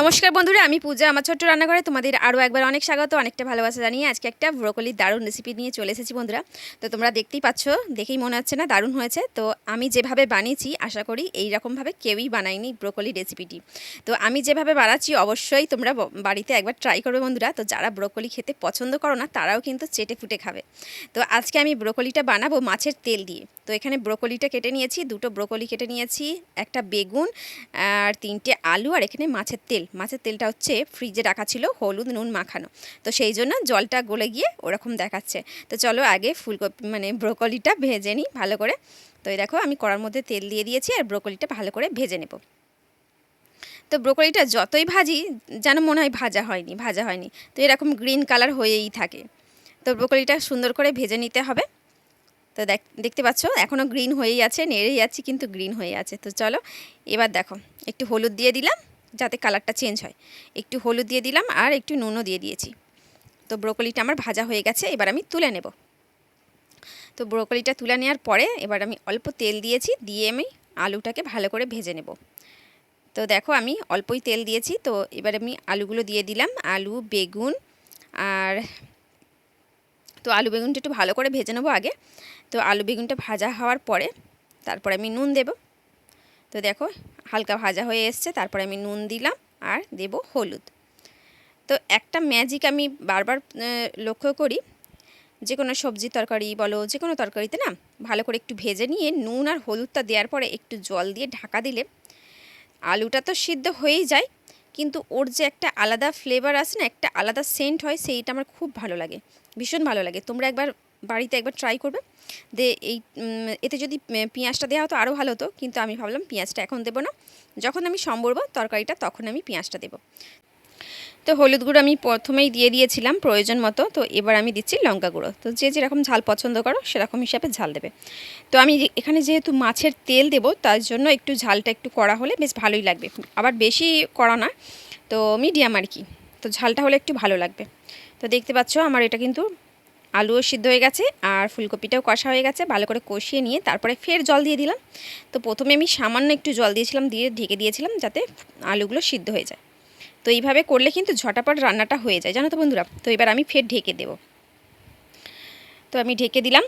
নমস্কার বন্ধুরা, আমি পূজা, আমার ছোট্ট রান্নাঘরে তোমাদের আরও একবার অনেক স্বাগত, অনেকটা ভালোবাসা জানিয়ে আজকে একটা ব্রোকলির দারুণ রেসিপি নিয়ে চলে এসেছি বন্ধুরা। তো তোমরা দেখতেই পাচ্ছ, দেখেই মনে হচ্ছে না দারুণ হয়েছে। তো আমি যেভাবে বানিয়েছি, আশা করি এই রকমভাবে কেউই বানায়নি ব্রোকলি রেসিপিটি তো আমি যেভাবে বানাচ্ছি, অবশ্যই তোমরা বাড়িতে একবার ট্রাই করবে বন্ধুরা। তো যারা ব্রোকলি খেতে পছন্দ করো না, তারাও কিন্তু চেটে ফুটে খাবে। তো আজকে আমি ব্রোকলিটা বানাবো মাছের তেল দিয়ে। তো এখানে ব্রোকলিটা কেটে নিয়েছি, দুটো ব্রোকলি কেটে নিয়েছি, একটা বেগুন আর তিনটে আলু, আর এখানে মাছের তেল। মাছের তেলটা হচ্ছে ফ্রিজে রাখা ছিল, হলুদ, নুন মাখানো। তো সেই জন্য জলটা গলে গিয়ে ওরকম দেখাচ্ছে। তো চলো আগে ফুলকপি মানে ব্রোকলিটা ভেজে নিই ভালো করে। তো এই দেখো আমি কড়ার মধ্যে তেল দিয়ে দিয়েছি আর ব্রোকলিটা ভালো করে ভেজে নেব। তো ব্রোকলিটা যতই ভাজি, যেন মনে হয় ভাজা হয়নি ভাজা হয়নি। তো এরকম গ্রিন কালার হয়েই থাকে। তো ব্রোকলিটা সুন্দর করে ভেজে নিতে হবে। তো দেখ, দেখতে পাচ্ছ এখনও গ্রিন হয়েই আছে, নেড়েই যাচ্ছি কিন্তু গ্রিন হয়ে আছে। তো চলো, এবার দেখো, একটু হলুদ দিয়ে দিলাম। যাতে কালারটা চেঞ্জ হয়। একটু হলুদ দিয়ে দিলাম আর একটু নুনও দিয়ে দিয়েছি। তো ব্রোকলিটা আমার ভাজা হয়ে গেছে, এবার আমি তুলে নেব। তো ব্রোকলিটা তুলে নেওয়ার পরে এবার আমি অল্প তেল দিয়েছি, দিয়ে আমি আলুটাকে ভালো করে ভেজে নেব। তো দেখো আমি অল্পই তেল দিয়েছি, তো এবার আমি আলুগুলো দিয়ে দিলাম, আলু, বেগুন আর তো আলু বেগুনটা একটু ভালো করে ভেজে নেব আগে। তো আলু বেগুনটা ভাজা হওয়ার পরে তারপরে আমি নুন দেব। তো দেখো, হালকা ভাজা হয়ে এসছে, তারপরে আমি নুন দিলাম আর দেব হলুদ। তো একটা ম্যাজিক আমি বারবার লক্ষ্য করি, যে কোনো সবজি তরকারি বলো, যে কোনো তরকারিতে না, ভালো করে একটু ভেজে নিয়ে নুন আর হলুদটা দেওয়ার পরে একটু জল দিয়ে ঢাকা দিলে আলুটা তো সিদ্ধ হয়েই যায়, কিন্তু ওর যে একটা আলাদা ফ্লেভার আছে না, একটা আলাদা সেন্ট হয়, সেইটা আমার খুব ভালো লাগে, ভীষণ ভালো লাগে। তোমরা একবার বাড়িতে একবার ট্রাই করবে। দে এই এতে যদি পেঁয়াজটা দেওয়া হতো আরও ভালো হতো। কিন্তু আমি ভাবলাম পেঁয়াজটা এখন দেবো না। যখন আমি সম্ভব তরকারিটা, তখন আমি পেঁয়াজটা দেবো। তো হলুদ গুঁড়ো আমি প্রথমেই দিয়ে দিয়েছিলাম প্রয়োজন মতো। তো এবার আমি দিচ্ছি লঙ্কা গুঁড়ো। তো যে যেরকম ঝাল পছন্দ করো, সেরকম হিসাবে ঝাল দেবে। তো আমি এখানে যেহেতু মাছের তেল দেবো, তার জন্য একটু ঝালটা একটু কড়া হলে বেশ ভালোই লাগবে। আবার বেশি কড়া না, তো মিডিয়াম আর কি। তো ঝালটা হলে একটু ভালো লাগবে। তো দেখতে পাচ্ছ, আমার এটা কিন্তু আলুও সিদ্ধ হয়ে গেছে আর ফুলকপিটাও কষা হয়ে গেছে। ভালো করে কষিয়ে নিয়ে তারপরে ফের জল দিয়ে দিলাম। তো প্রথমে আমি সামান্য একটু জল দিয়েছিলাম, দিয়ে ঢেকে দিয়েছিলাম যাতে আলুগুলো সিদ্ধ হয়ে যায়। তো এইভাবে করলে কিন্তু ঝটাপট রান্নাটা হয়ে যায়, জানো তো বন্ধুরা? তো এবার আমি ফের ঢেকে দেব। তো আমি ঢেকে দিলাম।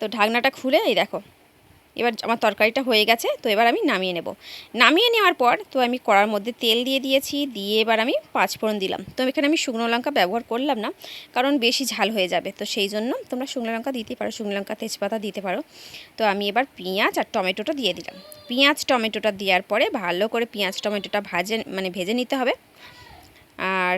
তো ঢাকনাটা খুলে এই দেখো এবার আমার তরকারিটা হয়ে গেছে, তো এবার আমি নামিয়ে নেব। নামিয়ে নেওয়ার পর তো আমি কড়ার মধ্যে তেল দিয়ে দিয়েছি, দিয়ে এবার আমি পাঁচফোড়ন দিলাম। তো এখানে আমি শুকনো লঙ্কা ব্যবহার করলাম না, কারণ বেশি ঝাল হয়ে যাবে। তো সেই জন্য তোমরা শুকনো লঙ্কা দিতে পারো, শুকনো লঙ্কা তেজপাতা দিতে পারো। তো আমি এবার পেঁয়াজ আর টমেটোটা দিয়ে দিলাম। পেঁয়াজ টমেটোটা দেওয়ার পরে ভালো করে পেঁয়াজ টমেটোটা ভাজে মানে ভেজে নিতে হবে। আর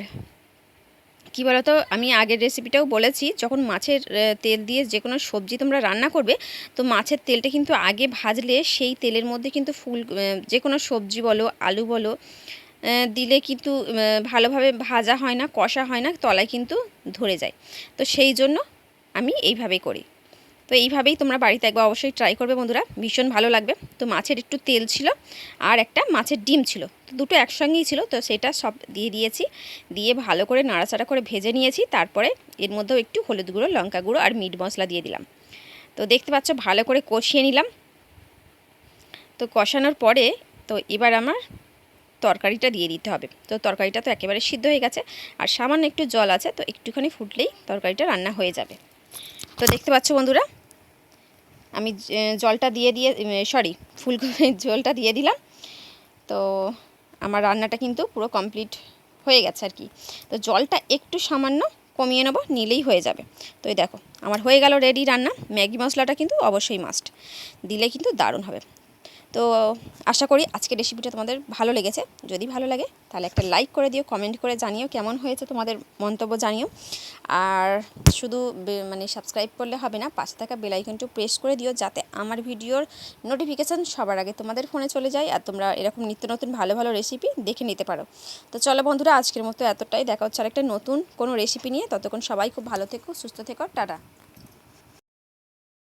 কি বলতো, আমি আগের রেসিপিটাও বলেছি, যখন মাছের তেল দিয়ে যে কোনো সবজি তোমরা রান্না করবে, তো মাছের তেলটা কিন্তু আগে ভাজলে সেই তেলের মধ্যে কিন্তু ফুল যে কোনো সবজি বলো, আলু বলো দিলে কিন্তু ভালোভাবে ভাজা হয় না, কষা হয় না, তলায় কিন্তু ধরে যায়। তো সেই জন্য আমি এইভাবে করি। তো এইভাবেই তোমরা বাড়িতে একবার অবশ্যই ট্রাই করবে বন্ধুরা। ভীষণ ভালো লাগবে। তো মাছের একটু তেল ছিল আর একটা মাছের ডিম ছিল। তো দুটো একসঙ্গেই ছিল, তো সেটা সব দিয়ে দিয়েছি। দিয়ে ভালো করে নাড়াচাড়া করে ভেজে নিয়েছি। তারপরে এর মধ্যেও একটু হলুদ গুঁড়ো, লঙ্কা গুঁড়ো আর মিট মশলা দিয়ে দিলাম। তো দেখতে পাচ্ছ, ভালো করে কষিয়ে নিলাম। তো কষানোর পরে তো এবার আমার তরকারিটা দিয়ে দিতে হবে। তো তরকারিটা তো একেবারে সিদ্ধ হয়ে গেছে। আর সামান্য একটু জল আছে, তো একটুখানি ফুটলেই তরকারিটা রান্না হয়ে যাবে। তো দেখতে পাচ্ছ বন্ধুরা, আমি জলটা দিয়ে দিয়ে সরি ফুলকপির জলটা দিয়ে দিলাম। তো আমার রান্নাটা কিন্তু পুরো কমপ্লিট হয়ে গেছে আর কি। তো জলটা একটু সামান্য কমিয়ে নেব, নিলেই হয়ে যাবে। তো এই দেখো, আমার হয়ে গেল রেডি রান্না। ম্যাগি মশলাটা কিন্তু অবশ্যই মাস্ট দিলে কিন্তু দারুণ হবে। তো আশা করি আজকের রেসিপিটা তোমাদের ভালো লেগেছে। যদি ভালো লাগে, তাহলে একটা লাইক করে দিও কমেন্ট করে জানিও কেমন হয়েছে তোমাদের মন্তব্য জানিও। আর শুধু মানে সাবস্ক্রাইব করলে হবে না, পাশে থাকা বেল আইকনটি প্রেস করে দিও, যাতে আমার ভিডিওর নোটিফিকেশান সবার আগে তোমাদের ফোনে চলে যায় আর তোমরা এরকম নিত্য নতুন ভালো ভালো রেসিপি দেখে নিতে পারো। তো চলো বন্ধুরা, আজকের মতো এতটাই। দেখা হচ্ছে আর একটা নতুন কোনো রেসিপি নিয়ে। ততক্ষণ সবাই খুব ভালো থেকো, সুস্থ থেকো। টাটা।